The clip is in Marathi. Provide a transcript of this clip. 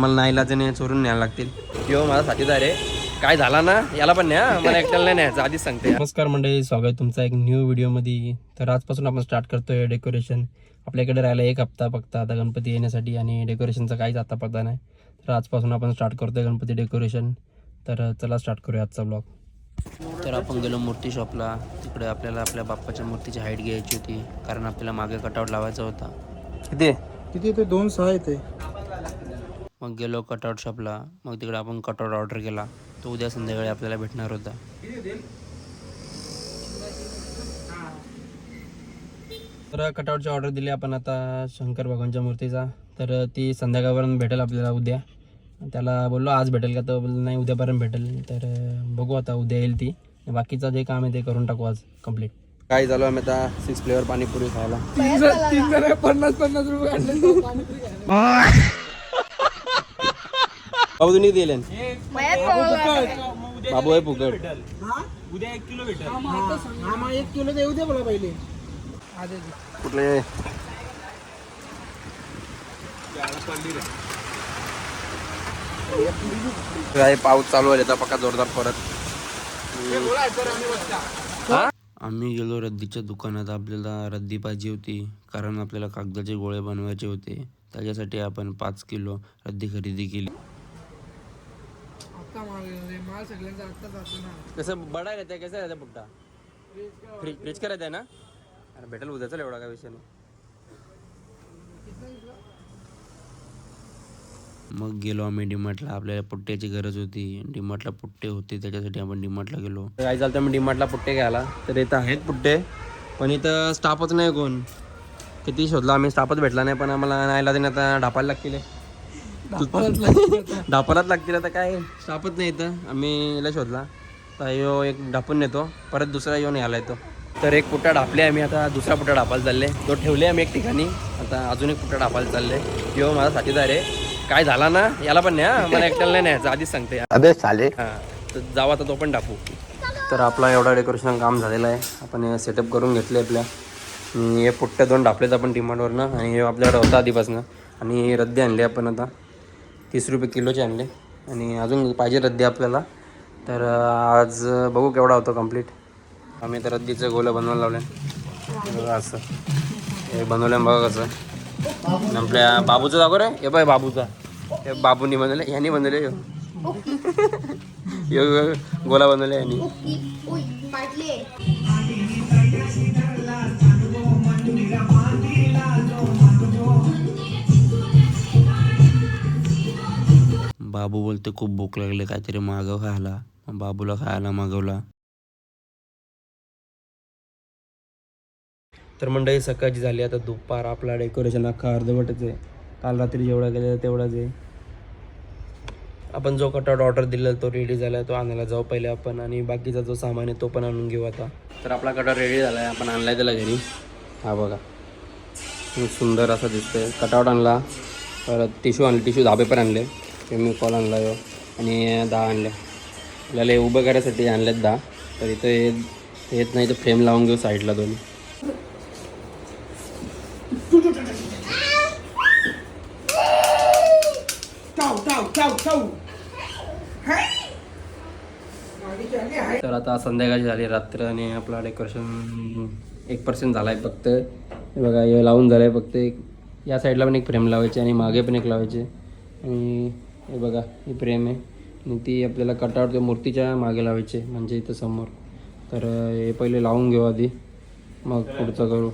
मला नाईलाजाने चोरून न्यायला लागतील. किंवा माझा साथीदार आहे. काय झाला ना? याला पण न्या. मला एकट्याला नाही न्यायचं. आधीच सांगते. नमस्कार मंडळी स्वागत आहे तुमचा एक न्यू व्हिडिओमध्ये तर आजपासून आपण स्टार्ट करतोय डेकोरेशन आपल्याकडे राहिला एक हप्ता फक्त आता गणपती येण्यासाठी आणि डेकोरेशनचा काहीच आता पत्ता नाही. तर आजपासून आपण स्टार्ट करतोय गणपती डेकोरेशन तर चला स्टार्ट करूया आजचा ब्लॉग तर आपण गेलो मूर्ती शॉपला तिकडे आपल्याला आपल्या बाप्पाच्या मूर्तीची हाईट घ्यायची होती. कारण आपल्याला मागे कटआउट लावायचा होता. किती? किती ते दोन सहा येते. मग गेलो कटआउट शॉपला. मग तिकडे आपण कटआउट ऑर्डर केला. तो उद्या संध्याकाळी आपल्याला भेटणार होता. तर कटआउटची ऑर्डर दिली आपण आता शंकर भगवानच्या मूर्तीचा. तर ती संध्याकाळपर्यंत भेटेल आपल्याला उद्या. त्याला बोललो आज भेटेल का? तर बोललो नाही उद्यापर्यंत भेटेल. तर बघू आता उद्या येईल ती. बाकीचं जे काम आहे ते करून टाकू आज कंप्लीट काय झालो आम्ही आता सिक्स फ्लेवर पाणीपुरी खायला. पन्नास पन्नास रुपये तुम्ही दिले. बाबू आहे फुकट. हा? मग एक किलो देऊ दे मला पहिले. कुठले? काय पाऊस चालू आहे आता पक्का जोरदार परत. आम्ही गेलो रद्दीच्या दुकानात. आपल्याला रद्दी पाहिजे होती कारण आपल्याला कागदाचे गोळे बनवायचे होते. त्याच्यासाठी आपण पाच किलो रद्दी खरेदी केली. आता माल रे, माल सगळ्यांचा आता जातो ना कसं बडा रहता है कैसा रहता है पुट्टा? फ्रिज फ्रिज का रहता है ना? अरे भेटेल उद्या चल एवढा काय विषय नाही. मग गेलो आम्ही डीमार्टला. आपल्याला पुट्ट्याची गरज होती. डीमार्टला पुट्टे होते त्याच्यासाठी आपण डीमार्टला गेलो. काय चालतं मी डीमार्टला पुट्टे घ्यायला. तर इथं आहेत पुट्टे. पण इथं स्टाफच नाही कोण. किती शोधला आम्ही स्टाफच भेटला नाही. पण आम्हाला नाहीला त्याने आता ढापायला लागतील. ढापालाच लागतील आता. काय? स्टाफच नाही इथं. आम्ही याला शोधला. तर यो एक ढापून नेतो. परत दुसरा येऊन यायला येतो. तर एक पुट्टा ढापले आम्ही आता. दुसरा पुट्टा ढापायला चालले. तो ठेवले आम्ही एक ठिकाणी. आता अजून एक पुट्टा ढापायला चालले. यो माझा साथीदार आहे. काय झाला ना? याला पण न्या. मला एकट्याला नाही न्यायचं. आधीच सांगते. अबे साले हां. तर जावा आता तो पण टाकू तर आपला एवढा डेकोरेशन काम झालेलं आहे. आपण सेटअप करून घेतले आपल्या. हे पुट्ट्या दोन टापलेत आपण डिमांडवरनं आणि हे आपल्याकडे होता आधीपासून. आणि रद्दी आणली आपण आता. तीस रुपये किलोचे आणले. आणि अजून पाहिजे रद्दी आपल्याला. तर आज बघू केवढा होतो कंप्लीट आम्ही तर रद्दीचं गोलं बनवायला लावले. बघा असं. हे बनवलं बघा कसं. आपल्या बाबूचं दाखव रे. हे बाय बाबूचा. हे बाबूनी बनवले ह्यानी बनवले ह्यो. गोला बनवले ह्यानी. बाबू बोलते खूप भूक लागले काहीतरी मागव खायला. मग बाबूला खायला मागवला. तर मंडळी सकाळची झाली. आता दुपार आपला डेकोरेशन अख्खा अर्धवटच आहे. काल रात्री जेवढा केलं तेवढाच आहे. आपण जो कटआउट ऑर्डर दिला तो रेडी झाला. तो आणायला जाऊ पहिले आपण. आणि बाकीचा जो सामान आहे तो पण आणून घेऊ आता. तर आपला कटआउट रेडी झाला आहे आपण आणलाय त्याला घरी. हा बघा. खूप सुंदर असं दिसतंय. कटआउट आणला. परत टिश्यू आणले टिश्यू धाबे पण आणले. कॉल आणला यो आणि दहा आणले. आपल्याला हे उभं करायसाठी आणलेत दहा. तर इथं हे येत नाही तर फ्रेम लावून घेऊ साईडला दोन्ही. तर आता संध्याकाळची झाली रात्र आणि आपला डेकोरेशन एक पर्सेंट झाला आहे फक्त. हे बघा हे लावून झालं आहे फक्त एक. या साईडला पण एक फ्रेम लावायची आणि मागे पण एक लावायचे. आणि हे बघा ही फ्रेम आहे. आणि ती आपल्याला कटावट त्या मूर्तीच्या मागे लावायची म्हणजे इथं समोर. तर हे पहिले लावून घेऊ आधी. मग पुढचं करू.